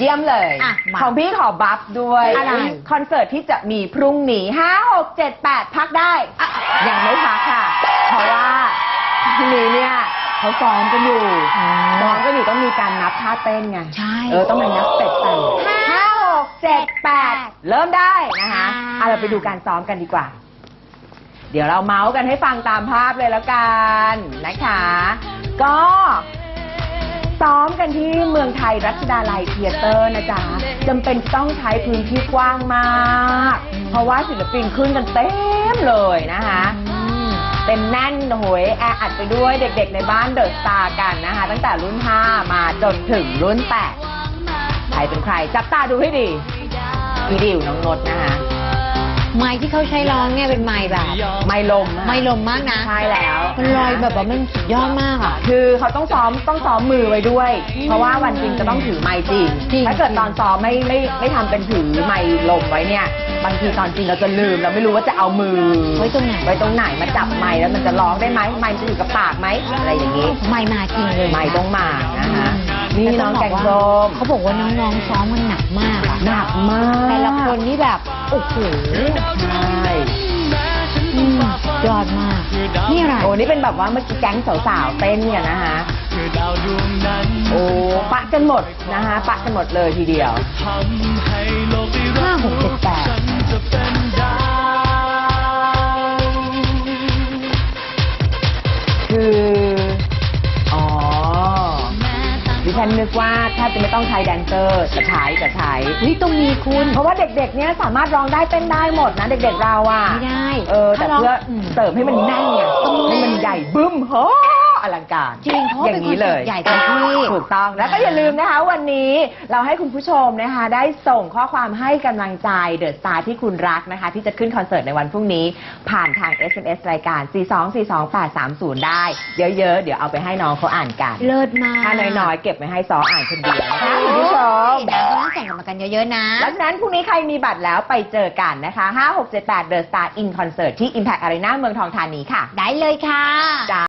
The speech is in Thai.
เยี่ยมเลย อะมาของพี่ขอบัฟด้วย อะไร คอนเสิร์ตที่จะมีพรุ่งนี้5 6 7 8พักได้อะยังไม่พักค่ะ เพราะว่าทีนี้เนี่ยเขาซ้อมกันอยู่ซ้อมกันอยู่ต้องมีการนับท่าเต้นไง ใช่ เออ ต้องมานับเป็ดแต่ห้าหกเจ็ดแปดเริ่มได้นะคะอ่าเอาเราไปดูการซ้อมกันดีกว่า เดี๋ยวเราเมาส์กันให้ฟังตามภาพเลยแล้วกันนะคะ ก็ซ้อม กันที่เมืองไทยรัชดาลัยเทียเตอร์นะจ๊ะจำเป็นต้องใช้พื้นที่กว้างมาก เพราะว่าศิลปินขึ้นกันเต็มเลยนะคะเต็มแน่นโหยแออัดไปด้วยเด็กๆในบ้านเดอะสตาร์กันนะคะ ตั้งแต่รุ่น 5 มาจนถึงรุ่น 8 ใครเป็นใคร จับตาดูให้ดีอีดิวน้องนดนะคะ ไม้ที่เขาใช้ร้องเนี่ยเป็นไม้แบบ ไม่ลมนะคะไม้ลมมากนะใช่แล้ว มันลอยแบบว่ามันสุดยอดมากอะ คือเขาต้องซ้อมต้องซ้อมมือไว้ด้วย เพราะว่าวันจริงจะต้องถือไม้จริง จริง ถ้าเกิดตอนซ้อมไม่ไม่ไม่ทำเป็นถือไม้ลมไว้เนี่ย บางทีตอนจริงเราจะลืมเราไม่รู้ว่าจะเอามือ ไว้ตรงไหนไว้ตรงไหนมาจับไม้แล้วมันจะร้องได้ไหมไม้มันจะอยู่กับปากไหมอะไรอย่างนี้ ไม้มาจริงเลยไม้ต้องมานะคะนี่แต่น้องบแกงส้มเขาบอกว่าน้องๆซ้อมมันหนักมากอะ หนักมากแต่ละค นนี่แบบโอ้โหใช่ยอดมาก นี่อะไรโอ้นี่เป็นแบบว่าเมื่อกี้แก๊งสาวๆเต้นกันนะคะโอ้ปะกันหมดนะคะปะกันหมดเลยทีเดียวห้าหกเจ็ดแปด ฉันนึกว่าแทบจะไม่ต้องใช้แดนเซอร์จะใช้จะใช้เฮ้ยต้องมีคุณเพราะว่าเด็กๆ เนี่ยสามารถร้องได้เต้นได้หมดนะเด็กๆเราอะไม่ได้เออแต่ถ้าร้องเพื่ออม เสริมให้มันแน่นไงต้องแน่นให้มันใหญ่บึ้มโห อลังการจริงเพราะว่าอย่าเป็นงคอนนี้เลเสิร์ย ตใหญ่เต็มที่ ถูกต้องแล้วก็อย่าลืมนะคะ วันนี้เราให้คุณผู้ชมนะคะ ได้ส่งข้อความให้กำลังใจเดอะสตาร์ที่คุณรักนะคะ ที่จะขึ้นคอนเสิร์ตในวันพรุ่งนี้ ผ่านทาง SMS รายการ 4242830 ได้ เยอะๆ เดี๋ยวเอาไปให้น้องเขาอ่านกัน เลิศมากถ้าน้อยๆ เก็บไว้ให้ซออ่านคนเดียวนะคะคุณผู้ชม นะเพราะฉะนั้นส่งกันมากันเยอะๆนะแล้วฉะนั้นพรุ่งนี้ใครมีบัตรแล้วไปเจอกันนะคะ 5 6 7 8 The Star in Concert ที่ Impact Arena เมืองทองธานีค่ะได้เลยค่ะ จ้า